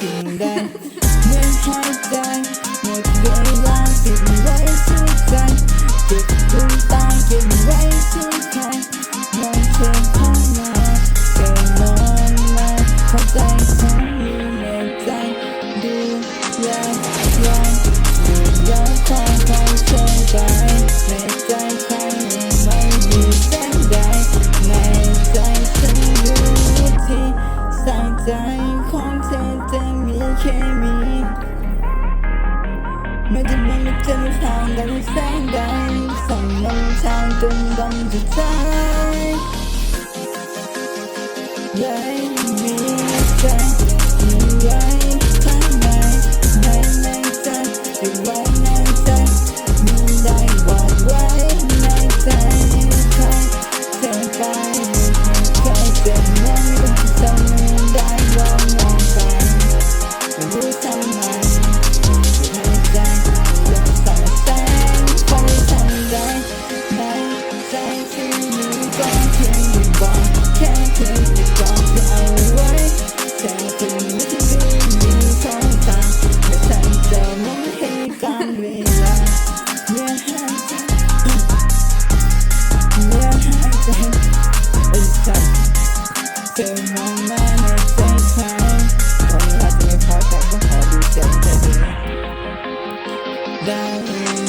สิ่งใดเได้หมดเวลาสิ่ไว้สุดใจเก็บดวงตาเก็ไว้สุดใจมองเธเข้ามาแต่มเข้าใจฉันในใจดูแล มันจะมัเจอทางใดแสงใดส่องนำทางจนวันสุดท้า